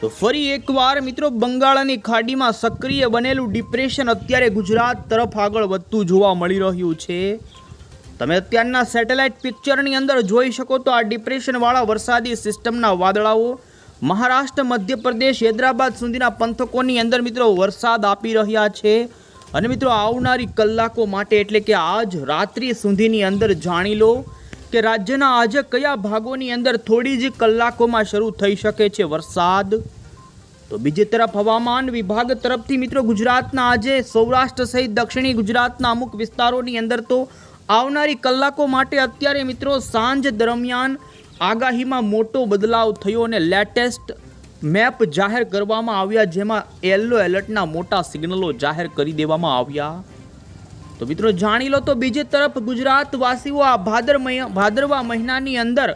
તો ફરી એકવાર મિત્રો બંગાળની ખાડીમાં સક્રિય બનેલું ડિપ્રેશન અત્યારે ગુજરાત તરફ આગળ વધતું જોવા મળી રહ્યું છે. તમે અત્યારના સેટેલાઇટ પિક્ચરની અંદર જોઈ શકો તો આ ડિપ્રેશનવાળા વરસાદી સિસ્ટમના વાદળાઓ, મહારાષ્ટ્ર, મધ્યપ્રદેશ, હૈદરાબાદ સુધીના પંથકોની અંદર મિત્રો વરસાદ આપી રહ્યા છે. અને મિત્રો આવનારી કલાકો માટે એટલે કે આજ રાત્રિ સુધીની અંદર જાણી લો કે રાજ્યના આજે કયા ભાગોની અંદર થોડી જ કલાકોમાં શરૂ થઈ શકે છે વરસાદ? તો બીજી તરફ હવામાન વિભાગ તરફથી મિત્રો ગુજરાતના આજે સૌરાષ્ટ્ર સહિત દક્ષિણી ગુજરાતના અમુક વિસ્તારોની અંદર તો આવનારી કલાકો માટે અત્યારે મિત્રો સાંજ દરમિયાન આગાહીમાં મોટો બદલાવ થયો અને લેટેસ્ટ મેપ જાહેર કરવામાં આવ્યા, જેમાં યલો એલર્ટના મોટા સિગ્નલો જાહેર કરી દેવામાં આવ્યા. તો મિત્રો જાણી લો તો બીજી તરફ ગુજરાતવાસીઓ આ ભાદર ભાદરવા મહિનાની અંદર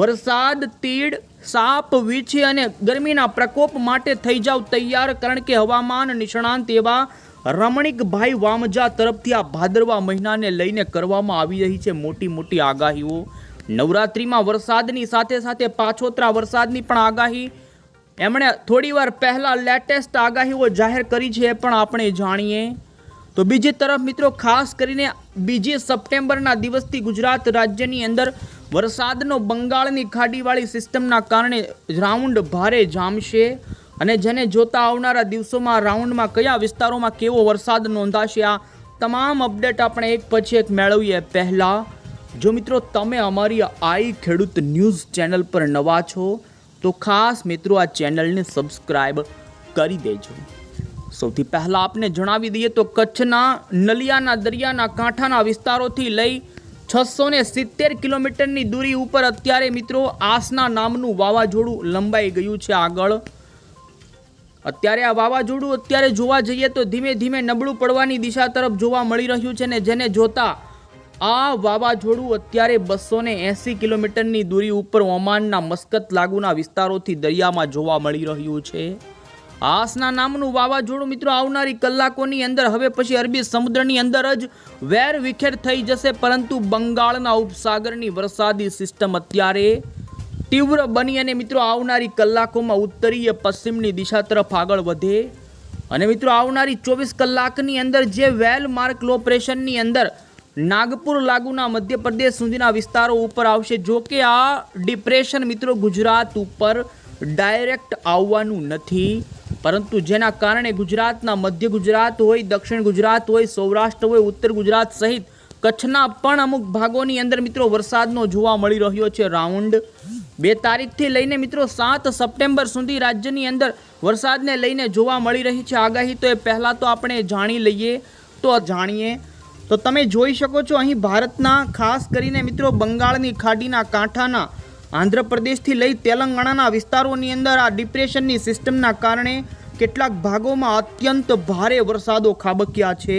વરસાદ, તીડ, સાપ, વીછી અને ગરમીના પ્રકોપ માટે થઈ જાવ તૈયાર, કારણ કે હવામાન નિષ્ણાંત એવા રમણીકભાઈ વામજા તરફથી આ ભાદરવા મહિનાને લઈને કરવામાં આવી રહી છે મોટી મોટી આગાહીઓ. નવરાત્રિમાં વરસાદની સાથે સાથે પાછોતરા વરસાદની પણ આગાહી. એમણે થોડીવાર પહેલાં લેટેસ્ટ આગાહીઓ જાહેર કરી છે પણ આપણે જાણીએ. તો બીજી તરફ મિત્રો, ખાસ કરીને બીજી સપ્ટેમ્બરના દિવસથી ગુજરાત રાજ્યની અંદર વરસાદનો બંગાળની ખાડીવાળી સિસ્ટમના કારણે રાઉન્ડ ભારે જામશે. અને જેને જોતા આવનારા દિવસોમાં રાઉન્ડમાં કયા વિસ્તારોમાં કેવો વરસાદ નોંધાશે, આ તમામ અપડેટ આપણે એક પછી એક મેળવીએ પહેલાં. જો મિત્રો, તમે અમારી આઈ ખેડૂત ન્યૂઝ ચેનલ પર નવા છો, તો ખાસ મિત્રો આ ચેનલને સબસ્ક્રાઈબ કરી દેજો. સૌથી પહેલાં આપને જણાવી દઈએ તો કચ્છના નલિયાના દરિયાના કાંઠાના વિસ્તારોથી લઈ છસો ને સિત્તેર કિલોમીટરની દૂરી ઉપર અત્યારે મિત્રો આસના નામનું વાવાઝોડું લંબાઈ ગયું છે આગળ. અત્યારે આ વાવાઝોડું અત્યારે જોવા જઈએ તો ધીમે ધીમે નબળું પડવાની દિશા તરફ જોવા મળી રહ્યું છે ને જેને જોતા આ વાવાઝોડું અત્યારે બસો ને એંસી કિલોમીટરની દૂરી ઉપર ઓમાનના મસ્કત લાગુના વિસ્તારોથી દરિયામાં જોવા મળી રહ્યું છે. આસના નામનું વાવાઝોડું મિત્રો આવનારી કલાકોની અંદર, હવે પછી અરબી સમુદ્રની અંદર જ વેર વિખેર થઈ જશે, પરંતુ બંગાળના ઉપસાગરની વરસાદી સિસ્ટમ અત્યારે તીવ્ર બની અને મિત્રો આવનારી કલાકોમાં ઉત્તરીય પશ્ચિમની દિશા તરફ આગળ વધે. અને મિત્રો આવનારી ચોવીસ કલાકની અંદર જે વેલ માર્ક લો પ્રેશરની અંદર નાગપુર લાગુના મધ્યપ્રદેશ સુધીના વિસ્તારો ઉપર આવશે. જો કે આ ડિપ્રેશન મિત્રો ગુજરાત ઉપર ડાયરેક્ટ આવવાનું નથી. પરંતુ જેના કારણે ગુજરાતના મધ્ય ગુજરાત હોય, દક્ષિણ ગુજરાત હોય, સૌરાષ્ટ્ર હોય, ઉત્તર ગુજરાત સહિત કચ્છના પણ અમુક ભાગોની અંદર મિત્રો વરસાદનો જોવા મળી રહ્યો છે રાઉન્ડ. બે તારીખથી લઈને મિત્રો સાત સપ્ટેમ્બર સુધી રાજ્યની અંદર વરસાદને લઈને જોવા મળી રહી છે. આગાહી તો એ પહેલાં તો આપણે જાણી લઈએ. તો જાણીએ. તો તમે જોઈ શકો છો અહીં ભારતના ખાસ કરીને મિત્રો બંગાળની ખાડીના કાંઠાના આંધ્રપ્રદેશથી લઈ તેલંગાણાના વિસ્તારોની અંદર આ ડિપ્રેશનની સિસ્ટમના કારણે કેટલાક ભાગોમાં અત્યંત ભારે વરસાદો ખાબક્યા છે.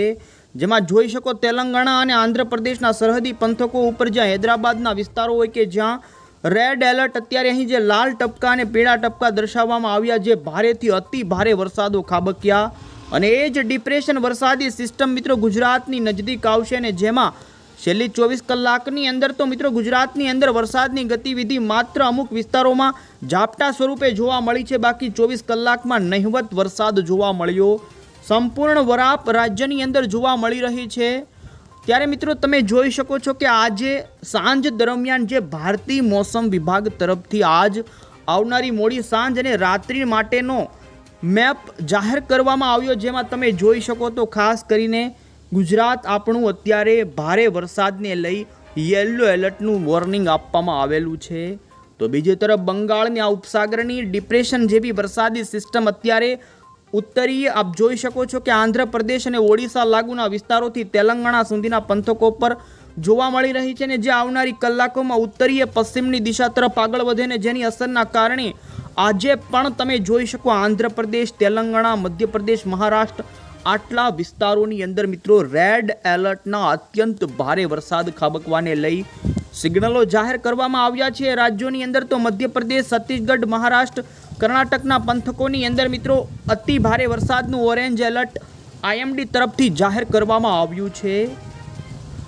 જેમાં જોઈ શકો તેલંગાણા અને આંધ્રપ્રદેશના સરહદી પંથકો ઉપર જ્યાં હૈદરાબાદના વિસ્તારો હોય કે જ્યાં રેડ એલર્ટ અત્યારે અહીં જે લાલ ટપકા અને પીળા ટપકા દર્શાવવામાં આવ્યા જે ભારેથી અતિ ભારે વરસાદો ખાબક્યા. અને એ જ ડિપ્રેશન વરસાદી સિસ્ટમ મિત્રો ગુજરાતની નજદીક આવશે અને જેમાં છેલ્લી ચોવીસ કલાકની અંદર તો મિત્રો ગુજરાતની અંદર વરસાદની ગતિવિધિ માત્ર અમુક વિસ્તારોમાં ઝાપટા સ્વરૂપે જોવા મળી છે. બાકી ચોવીસ કલાકમાં નહિવત વરસાદ જોવા મળ્યો. સંપૂર્ણ વરાપ રાજ્યની અંદર જોવા મળી રહી છે. ત્યારે મિત્રો તમે જોઈ શકો છો કે આજે સાંજ દરમિયાન જે ભારતીય મોસમ વિભાગ તરફથી આજ આવનારી મોડી સાંજ અને રાત્રિ માટેનો મેપ જાહેર કરવામાં આવ્યો, જેમાં તમે જોઈ શકો તો ખાસ કરીને ગુજરાત આપણું અત્યારે ભારે વરસાદને લઈ યલો એલર્ટનું વોર્નિંગ આપવામાં આવેલું છે. તો બીજી તરફ બંગાળની આ ઉપસાગરની ડિપ્રેશન જેવી વરસાદી સિસ્ટમ અત્યારે ઉત્તરીય આપ જોઈ શકો છો કે આંધ્રપ્રદેશ અને ઓડિશા લાગુના વિસ્તારોથી તેલંગાણા સુધીના પંથકો પર જોવા મળી રહી છે ને જે આવનારી કલાકોમાં ઉત્તરીય પશ્ચિમની દિશા તરફ આગળ વધે ને જેની અસરના કારણે આજે પણ તમે જોઈ શકો આંધ્રપ્રદેશ, તેલંગાણા, મધ્યપ્રદેશ, મહારાષ્ટ્ર આટલા વિસ્તારોની અંદર મિત્રો રેડ એલર્ટના અત્યંત ભારે વરસાદ ખાબકવાને લઈ સિગ્નલો જાહેર કરવામાં આવ્યા છે. રાજ્યોની અંદર તો મધ્યપ્રદેશ, છત્તીસગઢ, મહારાષ્ટ્ર, કર્ણાટકના પંથકોની અંદર મિત્રો અતિ ભારે વરસાદનું ઓરેન્જ એલર્ટ આઈએમડી તરફથી જાહેર કરવામાં આવ્યું છે.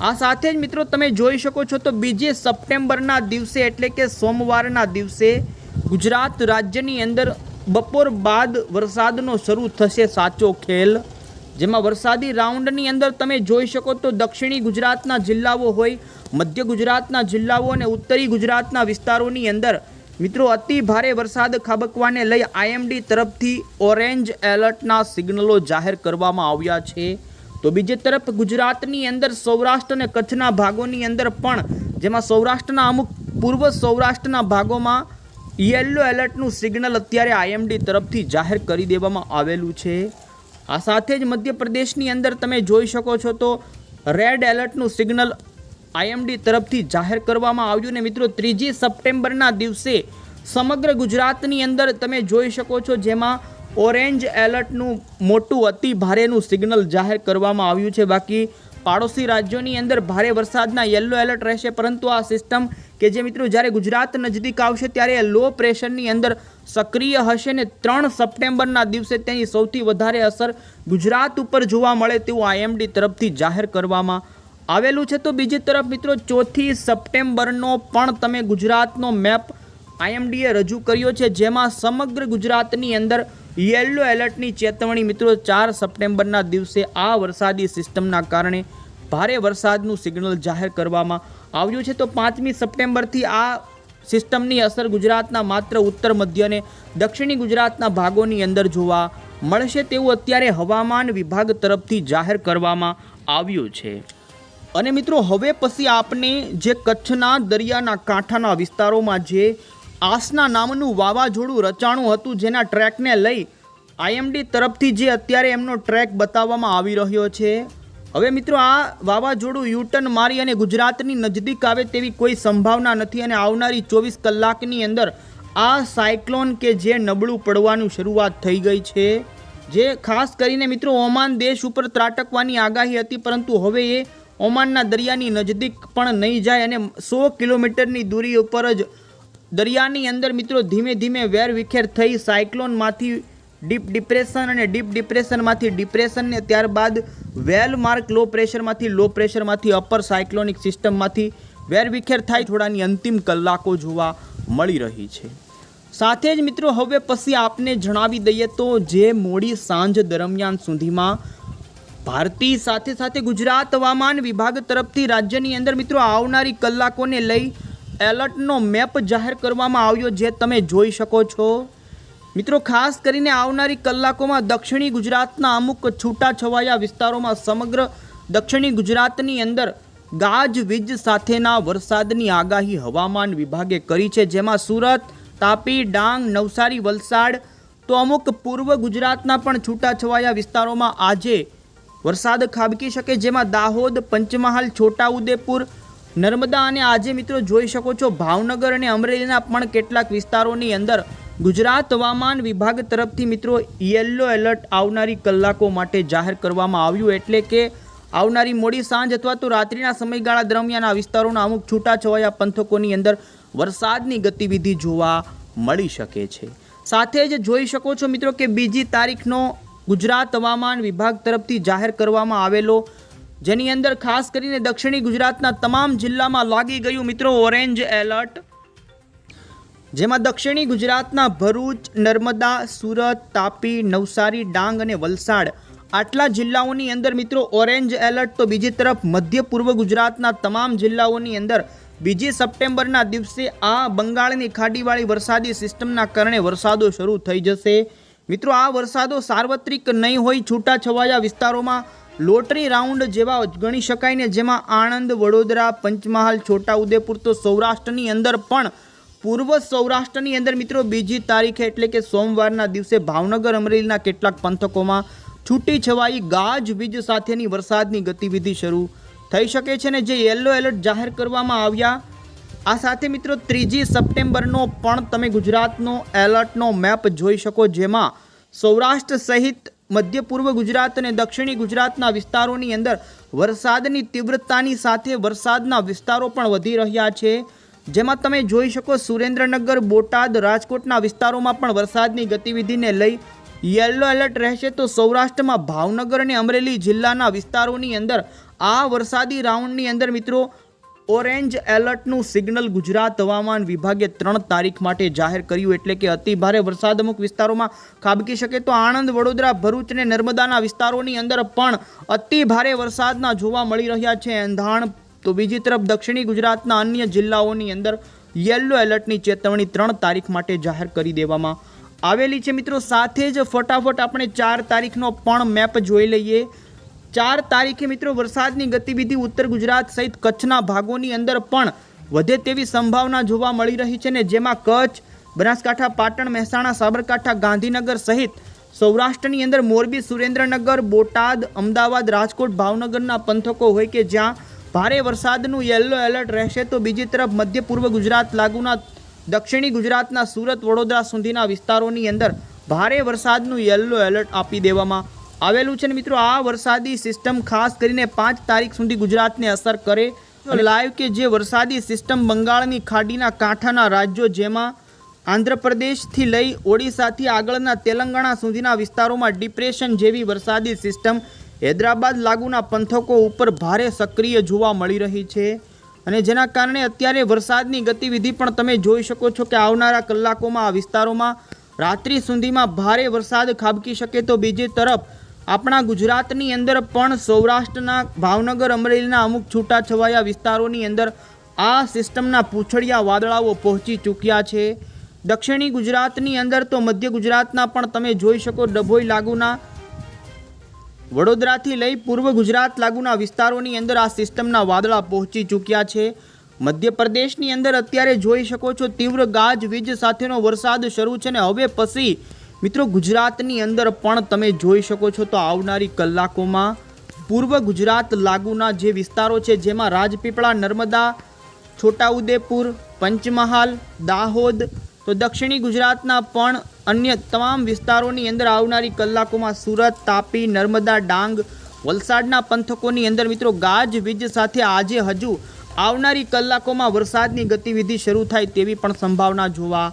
આ સાથે જ મિત્રો તમે જોઈ શકો છો તો બીજે સપ્ટેમ્બરના દિવસે એટલે કે સોમવારના દિવસે ગુજરાત રાજ્યની અંદર બપોર બાદ વરસાદનો શરૂ થશે સાચો ખેલ. જેમાં વરસાદી રાઉન્ડની અંદર તમે જોઈ શકો તો દક્ષિણી ગુજરાતના જિલ્લાઓ હોય, મધ્ય ગુજરાતના જિલ્લાઓ અને ઉત્તરી ગુજરાતના વિસ્તારોની અંદર મિત્રો અતિ ભારે વરસાદ ખાબકવાને લઈ આઈએમડી તરફથી ઓરેન્જ એલર્ટના સિગ્નલો જાહેર કરવામાં આવ્યા છે. તો બીજી તરફ ગુજરાતની અંદર સૌરાષ્ટ્ર અને કચ્છના ભાગોની અંદર પણ, જેમાં સૌરાષ્ટ્રના અમુક પૂર્વ સૌરાષ્ટ્રના ભાગોમાં યલો એલર્ટનું સિગ્નલ અત્યારે આઈએમડી તરફથી જાહેર કરી દેવામાં આવેલું છે. આ સાથે જ મધ્યપ્રદેશની અંદર તમે જોઈ શકો છો તો રેડ એલર્ટનું સિગ્નલ આઈએમડી તરફથી જાહેર કરવામાં આવ્યું ને મિત્રો, ત્રીજી સપ્ટેમ્બરના દિવસે સમગ્ર ગુજરાતની અંદર તમે જોઈ શકો છો જેમાં ઓરેન્જ એલર્ટનું મોટું અતિ ભારેનું સિગ્નલ જાહેર કરવામાં આવ્યું છે. બાકી પાડોશી રાજ્યોની અંદર ભારે વરસાદના યલો એલર્ટ રહેશે. પરંતુ આ સિસ્ટમ કે જે મિત્રો જ્યારે ગુજરાત નજીક આવશે ત્યારે લો પ્રેશરની અંદર સક્રિય હશે ને ત્રણ સપ્ટેમ્બરના દિવસે તેની સૌથી વધારે અસર ગુજરાત ઉપર જોવા મળે તેવું આઈએમડી તરફથી જાહેર કરવામાં આવેલું છે. તો બીજી તરફ મિત્રો ચોથી સપ્ટેમ્બરનો પણ તમે ગુજરાતનો મેપ આઈએમડીએ રજૂ કર્યો છે, જેમાં સમગ્ર ગુજરાતની અંદર યલો એલર્ટની ચેતવણી મિત્રો ચાર સપ્ટેમ્બરના દિવસે આ વરસાદી સિસ્ટમના કારણે ભારે વરસાદનું સિગ્નલ જાહેર કરવામાં આવ્યું છે. તો પાંચમી સપ્ટેમ્બરથી આ સિસ્ટમની અસર ગુજરાતના માત્ર ઉત્તર, મધ્ય અને દક્ષિણી ગુજરાતના ભાગોની અંદર જોવા મળશે તેવું અત્યારે હવામાન વિભાગ તરફથી જાહેર કરવામાં આવ્યું છે. અને મિત્રો, હવે પછી આપણે જે કચ્છના દરિયાના કાંઠાના વિસ્તારોમાં જે આસના નામનું વાવાઝોડું રચાણું હતું જેના ટ્રેકને લઈ આઈએમડી તરફથી જે અત્યારે એમનો ટ્રેક બતાવવામાં આવી રહ્યો છે. હવે મિત્રો, આ વાવાઝોડું યુટર્ન મારી અને ગુજરાતની નજદીક આવે તેવી કોઈ સંભાવના નથી અને આવનારી ચોવીસ કલાકની અંદર આ સાયક્લોન કે જે નબળું પડવાનું શરૂઆત થઈ ગઈ છે. જે ખાસ કરીને મિત્રો, ઓમાન દેશ ઉપર ત્રાટકવાની આગાહી હતી, પરંતુ હવે એ ઓમાનના દરિયાની નજદીક પણ નહીં જાય અને સો કિલોમીટરની દૂરી ઉપર જ દરિયાની અંદર મિત્રો ધીમે ધીમે વેરવિખેર થઈ સાયક્લોનમાંથી ડીપ ડિપ્રેશન અને ડીપ ડિપ્રેશનમાંથી ડિપ્રેશનને ત્યારબાદ વેલ માર્ક લો પ્રેશરમાંથી લો પ્રેશરમાંથી અપર સાયક્લોનિક સિસ્ટમમાંથી વેરવિખેર થાય થોડાની અંતિમ કલાકો જોવા મળી રહી છે. સાથે જ મિત્રો હવે પછી આપને જણાવી દઈએ તો જે મોડી સાંજ દરમિયાન સુધીમાં ભારતી સાથે સાથે ગુજરાત હવામાન વિભાગ તરફથી રાજ્યની અંદર મિત્રો આવનારી કલાકોને લઈ એલર્ટનો મેપ જાહેર કરવામાં આવ્યો જે તમે જોઈ શકો છો. મિત્રો, ખાસ કરીને આવનારી કલાકોમાં દક્ષિણી ગુજરાતના અમુક છૂટાછવાયા વિસ્તારોમાં સમગ્ર દક્ષિણી ગુજરાતની અંદર ગાજવીજ સાથેના વરસાદની આગાહી હવામાન વિભાગે કરી છે, જેમાં સુરત, તાપી, ડાંગ, નવસારી, વલસાડ તો અમુક પૂર્વ ગુજરાતના પણ છૂટાછવાયા વિસ્તારોમાં આજે વરસાદ ખાબકી શકે, જેમાં દાહોદ, પંચમહાલ, છોટાઉદેપુર નર્મદા અને આજે મિત્રો જોઈ શકો છો ભાવનગર અને અમરેલીના પણ કેટલાક વિસ્તારોની અંદર ગુજરાત હવામાન વિભાગ તરફથી મિત્રો યલો એલર્ટ આવનારી કલાકો માટે જાહેર કરવામાં આવ્યું એટલે કે આવનારી મોડી સાંજ અથવા તો રાત્રિના સમયગાળા દરમિયાન આ વિસ્તારોના અમુક છૂટાછવાયા પંથકોની અંદર વરસાદની ગતિવિધિ જોવા મળી શકે છે. સાથે જ જોઈ શકો છો મિત્રો કે બીજી તારીખનો ગુજરાત હવામાન વિભાગ તરફથી જાહેર કરવામાં આવેલો જેની અંદર ખાસ કરીને દક્ષિણી ગુજરાતના તમામ જિલ્લામાં લાગી ગયું મિત્રો ઓરેન્જ એલર્ટ. જેમાં દક્ષિણી ગુજરાતના ભરૂચ, નર્મદા, સુરત, તાપી, નવસારી, ડાંગ અને વલસાડ આટલા જિલ્લાઓની અંદર મિત્રો ઓરેન્જ એલર્ટ તો બીજી તરફ મધ્ય પૂર્વ ગુજરાતના તમામ જિલ્લાઓની અંદર બીજી સપ્ટેમ્બરના દિવસે આ બંગાળની ખાડીવાળી વરસાદી સિસ્ટમના કારણે વરસાદો શરૂ થઈ જશે. મિત્રો આ વરસાદો સાર્વત્રિક નહીં હોય છૂટાછવાયા વિસ્તારોમાં લોટરી રાઉન્ડ જેવા ગણી શકાય ને જેમાં આણંદ, વડોદરા, પંચમહાલ, છોટાઉદેપુર તો સૌરાષ્ટ્રની અંદર પણ પૂર્વ સૌરાષ્ટ્રની અંદર મિત્રો બીજી તારીખે એટલે કે સોમવારના દિવસે ભાવનગર, અમરેલીના કેટલાક પંથકોમાં છૂટી છવાઈ ગાજવીજ સાથેની વરસાદની ગતિવિધિ શરૂ થઈ શકે છે ને જે યલો એલર્ટ જાહેર કરવામાં આવ્યા. આ સાથે મિત્રો ત્રીજી સપ્ટેમ્બરનો પણ તમે ગુજરાતનો એલર્ટનો મેપ જોઈ શકો જેમાં સૌરાષ્ટ્ર સહિત મધ્ય પૂર્વ ગુજરાત અને દક્ષિણી ગુજરાતના વિસ્તારોની અંદર વરસાદની તીવ્રતાની સાથે વરસાદના વિસ્તારો પણ વધી રહ્યા છે. જેમાં તમે જોઈ શકો સુરેન્દ્રનગર, બોટાદ, રાજકોટના વિસ્તારોમાં પણ વરસાદની ગતિવિધિને લઈ યલો એલર્ટ રહેશે તો સૌરાષ્ટ્રમાં ભાવનગર અને અમરેલી જિલ્લાના વિસ્તારોની અંદર આ વરસાદી રાઉન્ડની અંદર મિત્રો ઓરેન્જ એલર્ટનું સિગ્નલ ગુજરાત હવામાન વિભાગે ત્રણ તારીખ માટે જાહેર કર્યું એટલે કે અતિ ભારે વરસાદ અમુક વિસ્તારોમાં ખાબકી શકે તો આણંદ, વડોદરા, ભરૂચ અને નર્મદાના વિસ્તારોની અંદર પણ અતિ ભારે વરસાદના જોવા મળી રહ્યા છે. એંધાણ તો બીજી તરફ દક્ષિણી ગુજરાતના અન્ય જિલ્લાઓની અંદર યલો એલર્ટની ચેતવણી ત્રણ તારીખ માટે જાહેર કરી દેવામાં આવેલી છે. મિત્રો, સાથે જ ફટાફટ આપણે ચાર તારીખનો પણ મેપ જોઈ લઈએ. ચાર તારીખે મિત્રો વરસાદની ગતિવિધિ ઉત્તર ગુજરાત સહિત કચ્છના ભાગોની અંદર પણ વધે તેવી સંભાવના જોવા મળી રહી છે ને જેમાં કચ્છ, બનાસકાંઠા, પાટણ, મહેસાણા, સાબરકાંઠા, ગાંધીનગર સહિત સૌરાષ્ટ્રની અંદર મોરબી, સુરેન્દ્રનગર, બોટાદ, અમદાવાદ, રાજકોટ, ભાવનગરના પંથકો હોય કે જ્યાં ભારે વરસાદનું યલો એલર્ટ રહેશે તો બીજી તરફ મધ્ય પૂર્વ ગુજરાત લાગુના દક્ષિણી ગુજરાતના સુરત, વડોદરા સુધીના વિસ્તારોની અંદર ભારે વરસાદનું યલો એલર્ટ આપી દેવામાં આવેલું છે ને મિત્રો, આ વરસાદી સિસ્ટમ ખાસ કરીને પાંચ તારીખ સુધી ગુજરાતને અસર કરે. લાઈવ કે જે વરસાદી સિસ્ટમ બંગાળની ખાડીના કાંઠાના રાજ્યો જેમાં આંધ્રપ્રદેશથી લઈ ઓડિશાથી આગળના તેલંગાણા સુધીના વિસ્તારોમાં ડિપ્રેશન જેવી વરસાદી સિસ્ટમ હૈદરાબાદ લાગુના પંથકો ઉપર ભારે સક્રિય જોવા મળી રહી છે. અને જેના કારણે અત્યારે વરસાદની ગતિવિધિ પણ તમે જોઈ શકો છો કે આવનારા કલાકોમાં આ વિસ્તારોમાં રાત્રિ સુધીમાં ભારે વરસાદ ખાબકી શકે તો બીજી તરફ આપણા ગુજરાતની અંદર પણ સૌરાષ્ટ્રના ભાવનગર, અમરેલીના અમુક છૂટાછવાયા વિસ્તારોની અંદર આ સિસ્ટમના પૂંછડિયા વાદળાઓ પહોંચી ચૂક્યા છે. દક્ષિણી ગુજરાતની અંદર તો મધ્ય ગુજરાતના પણ તમે જોઈ શકો ડભોઈ લાગુના, વડોદરાથી લઈ પૂર્વ ગુજરાત લાગુના વિસ્તારોની અંદર આ સિસ્ટમના વાદળા પહોંચી ચૂક્યા છે. મધ્યપ્રદેશની અંદર અત્યારે જોઈ શકો છો તીવ્ર ગાજવીજ સાથેનો વરસાદ શરૂ છે ને હવે પછી મિત્રો, ગુજરાતની અંદર પણ તમે જોઈ શકો છો તો આવનારી કલાકોમાં પૂર્વ ગુજરાત લાગુના જે વિસ્તારો છે, જેમાં રાજપીપળા, નર્મદા, છોટાઉદેપુર, પંચમહાલ, દાહોદ, તો દક્ષિણી ગુજરાતના પણ અન્ય તમામ વિસ્તારોની અંદર આવનારી કલાકોમાં સુરત, તાપી, નર્મદા, ડાંગ, વલસાડના પંથકોની અંદર મિત્રો ગાજવીજ સાથે આજે હજુ આવનારી કલાકોમાં વરસાદની ગતિવિધિ શરૂ થાય તેવી પણ સંભાવના જોવા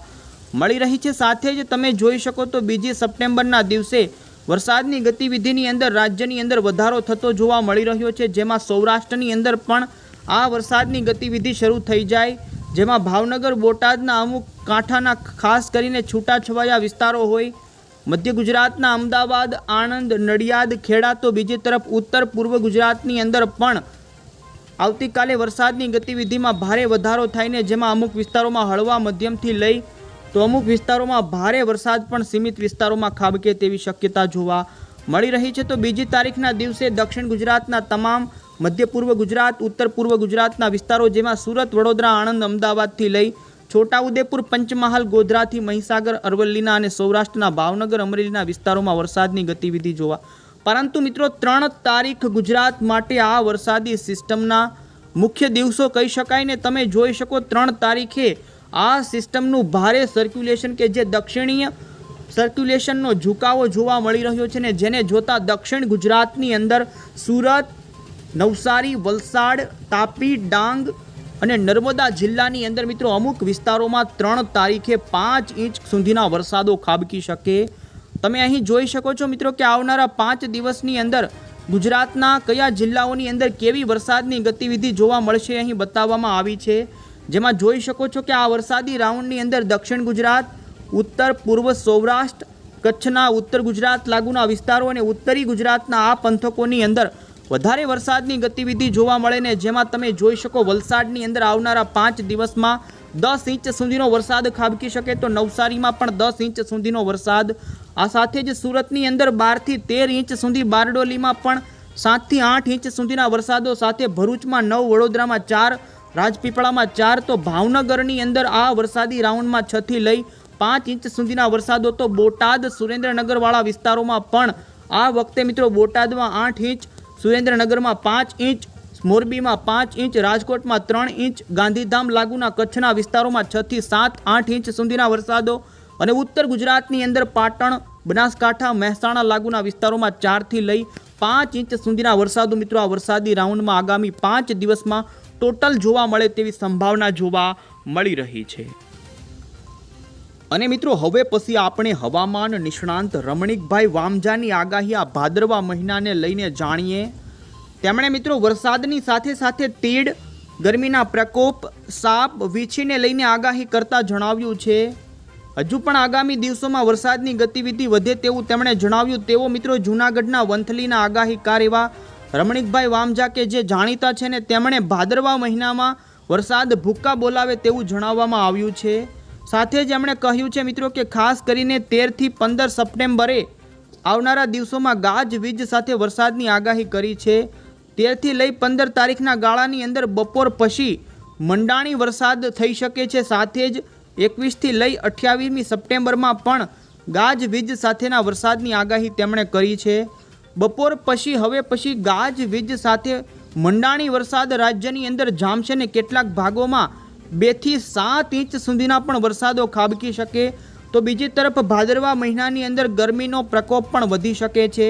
મળી રહી છે. સાથે જ તમે જોઈ શકો તો બીજી સપ્ટેમ્બરના દિવસે વરસાદની ગતિવિધિની અંદર રાજ્યની અંદર વધારો થતો જોવા મળી રહ્યો છે. જેમાં સૌરાષ્ટ્રની અંદર પણ આ વરસાદની ગતિવિધિ શરૂ થઈ જાય. જેમાં ભાવનગર, બોટાદના અમુક કાંઠાના ખાસ કરીને છૂટાછવાયા વિસ્તારો હોય, મધ્ય ગુજરાતના અમદાવાદ, આણંદ, નડિયાદ, ખેડા તો બીજી તરફ ઉત્તર, પૂર્વ ગુજરાતની અંદર પણ આવતીકાલે વરસાદની ગતિવિધિમાં ભારે વધારો થાય ને જેમાં અમુક વિસ્તારોમાં હળવા મધ્યમથી લઈ તો અમુક વિસ્તારોમાં ભારે વરસાદ પણ સીમિત વિસ્તારોમાં ખાબકે તેવી શક્યતા જોવા મળી રહી છે. તો બીજી તારીખના દિવસે દક્ષિણ ગુજરાતના તમામ મધ્ય પૂર્વ ગુજરાત, ઉત્તર પૂર્વ ગુજરાતના વિસ્તારો જેમાં સુરત, વડોદરા, આણંદ, અમદાવાદથી લઈ છોટાઉદેપુર, પંચમહાલ, ગોધરાથી મહીસાગર, અરવલ્લીના અને સૌરાષ્ટ્રના ભાવનગર, અમરેલીના વિસ્તારોમાં વરસાદની ગતિવિધિ જોવા. પરંતુ મિત્રો, ત્રણ તારીખ ગુજરાત માટે આ વરસાદી સિસ્ટમના મુખ્ય દિવસો કહી શકાય ને તમે જોઈ શકો, ત્રણ તારીખે આ સિસ્ટમનું ભારે સર્ક્યુલેશન કે જે દક્ષિણીય સર્ક્યુલેશનનો ઝુકાવો જોવા મળી રહ્યો છે ને જેને જોતા દક્ષિણ ગુજરાતની અંદર સુરત, નવસારી, વલસાડ, તાપી, ડાંગ અને નર્મદા જિલ્લાની અંદર મિત્રો અમુક વિસ્તારોમાં ત્રણ તારીખે પાંચ ઇંચ સુધીના વરસાદો ખાબકી શકે. તમે અહીં જોઈ શકો છો મિત્રો કે આવનારા પાંચ દિવસની અંદર ગુજરાતના કયા જિલ્લાઓની અંદર કેવી વરસાદની ગતિવિધિ જોવા મળશે અહીં બતાવવામાં આવી છે. જેમાં જોઈ શકો છો કે આ વરસાદી રાઉન્ડની અંદર દક્ષિણ ગુજરાત, ઉત્તર પૂર્વ સૌરાષ્ટ્ર, કચ્છના ઉત્તર ગુજરાત લાગુના વિસ્તારો અને ઉત્તરી ગુજરાતના આ પંથકોની અંદર વધારે વરસાદની ગતિવિધિ જોવા મળે ને જેમાં તમે જોઈ શકો વલસાડની અંદર આવનારા પાંચ દિવસમાં દસ ઇંચ સુધીનો વરસાદ ખાબકી શકે તો નવસારીમાં પણ દસ ઇંચ સુધીનો વરસાદ. આ સાથે જ સુરતની અંદર બારથી તેર ઇંચ સુધી બારડોલીમાં પણ સાતથી આઠ ઇંચ સુધીના વરસાદો સાથે ભરૂચમાં નવ, વડોદરામાં ચાર રાજપીપળામાં ચાર તો ભાવનગરની અંદર આ વરસાદી રાઉન્ડમાં છથી લઈ પાંચ ઇંચ સુધીના વરસાદો તો બોટાદ, સુરેન્દ્રનગરવાળા વિસ્તારોમાં પણ. આ વખતે મિત્રો બોટાદમાં આઠ ઇંચ, સુરેન્દ્રનગરમાં પાંચ ઇંચ, મોરબીમાં પાંચ ઇંચ, રાજકોટમાં ત્રણ ઇંચ, ગાંધીધામ લાગુના કચ્છના વિસ્તારોમાં છ થી સાત, આઠ ઇંચ સુધીના વરસાદો અને ઉત્તર ગુજરાતની અંદર પાટણ, બનાસકાંઠા, મહેસાણા લાગુના વિસ્તારોમાં ચારથી લઈ પાંચ ઇંચ સુધીના વરસાદો મિત્રો, આ વરસાદી રાઉન્ડમાં આગામી પાંચ દિવસમાં ટોટલ જોવા મળે તેવી સંભાવના જોવા મળી રહી છે. અને મિત્રો, હવે પછી આપણે હવામાન નિષ્ણાંત રમણીકભાઈ વામજાની આગાહી આ ભાદરવા મહિનાને લઈને જાણીએ. તેમણે મિત્રો, વરસાદની સાથે સાથે તીડ, ગરમીના પ્રકોપ, સાપ, વીછીને લઈને આગાહી કરતા જણાવ્યું છે. હજુ પણ આગામી દિવસોમાં વરસાદની ગતિવિધિ વધે તેવું તેમણે જણાવ્યું. તેવો મિત્રો જૂનાગઢના વંથલીના આગાહીકાર એવા રમણીકભાઈ વામજા કે જે જાણીતા છે ને તેમણે ભાદરવા મહિનામાં વરસાદ ભૂક્કા બોલાવે તેવું જણાવવામાં આવ્યું છે. સાથે જ એમણે કહ્યું છે, મિત્રો, કે ખાસ કરીને તેરથી પંદર સપ્ટેમ્બરે આવનારા દિવસોમાં ગાજવીજ સાથે વરસાદની આગાહી કરી છે. તેરથી લઈ પંદર તારીખના ગાળાની અંદર બપોર પછી મંડાણી વરસાદ થઈ શકે છે. સાથે જ એકવીસથી લઈ અઠ્યાવીસમી સપ્ટેમ્બરમાં પણ ગાજવીજ સાથેના વરસાદની આગાહી તેમણે કરી છે. બપોર પછી, હવે પછી ગાજવીજ સાથે મંડાણી વરસાદ રાજ્યની અંદર જામશે ને કેટલાક ભાગોમાં બેથી સાત ઇંચ સુધીના પણ વરસાદો ખાબકી શકે. તો બીજી તરફ ભાદરવા મહિનાની અંદર ગરમીનો પ્રકોપ પણ વધી શકે છે.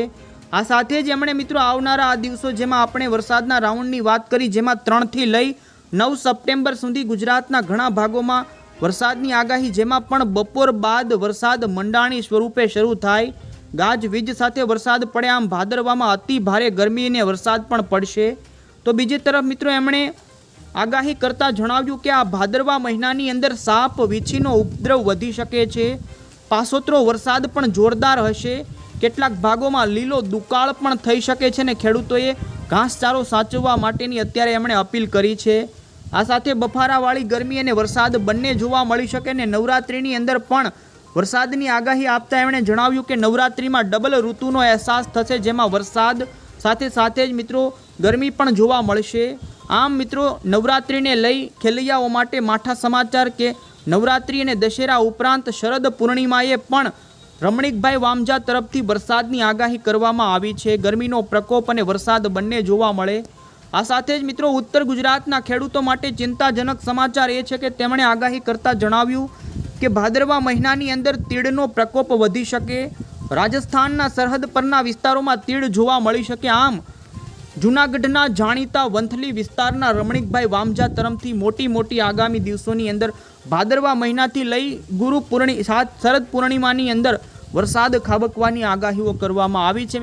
આ સાથે જ એમણે મિત્રો આવનારા આ દિવસો જેમાં આપણે વરસાદના રાઉન્ડની વાત કરી, જેમાં ત્રણથી લઈ નવ સપ્ટેમ્બર સુધી ગુજરાતના ઘણા ભાગોમાં વરસાદની આગાહી જેમાં પણ બપોર બાદ વરસાદ મંડાણી સ્વરૂપે શરૂ થાય. ગાજવીજ સાથે વરસાદ પડે આમ ભાદરવામાં અતિ ભારે ગરમી અને વરસાદ પણ પડશે. તો બીજી તરફ મિત્રો એમણે આગાહી કરતાં જણાવ્યું કે આ ભાદરવા મહિનાની અંદર સાપ વીછીનો ઉપદ્રવ વધી શકે છે. પાસોતરો વરસાદ પણ જોરદાર હશે. કેટલાક ભાગોમાં લીલો દુકાળ પણ થઈ શકે છે ને ખેડૂતોએ ઘાસચારો સાચવવા માટેની અત્યારે એમણે અપીલ કરી છે. આ સાથે બફારાવાળી ગરમી અને વરસાદ બંને જોવા મળી શકે ને નવરાત્રિની અંદર પણ વરસાદની આગાહી આપતા એમણે જણાવ્યું કે નવરાત્રિમાં ડબલ ઋતુનો અહેસાસ થશે, જેમાં વરસાદ સાથે સાથે જ મિત્રો ગરમી પણ જોવા મળશે. આમ મિત્રો, નવરાત્રિને લઈ ખેલૈયાઓ માટે માઠા સમાચાર કે નવરાત્રિ અને દશેરા ઉપરાંત શરદ પૂર્ણિમાએ પણ રમણીકભાઈ વામજા તરફથી વરસાદની આગાહી કરવામાં આવી છે. ગરમીનો પ્રકોપ અને વરસાદ બંને જોવા મળે. આ સાથે જ મિત્રો ઉત્તર ગુજરાતના ખેડૂતો માટે ચિંતાજનક સમાચાર એ છે કે તેમણે આગાહી કરતા જણાવ્યું કે ભાદરવા મહિનાની અંદર તીડનો પ્રકોપ વધી શકે, રાજસ્થાનના સરહદ પરના વિસ્તારોમાં તીડ જોવા મળી શકે આમ, જૂનાગઢના જાણીતા વંથલી વિસ્તારના રમણીકભાઈ વામજા તરફથી મોટી મોટી આગામી દિવસોની અંદર ભાદરવા મહિનાથી લઈ ગુરુ પૂર્ણિ શરદ પૂર્ણિમાની અંદર વરસાદ ખાબકવાની આગાહીઓ કરવામાં આવી છે.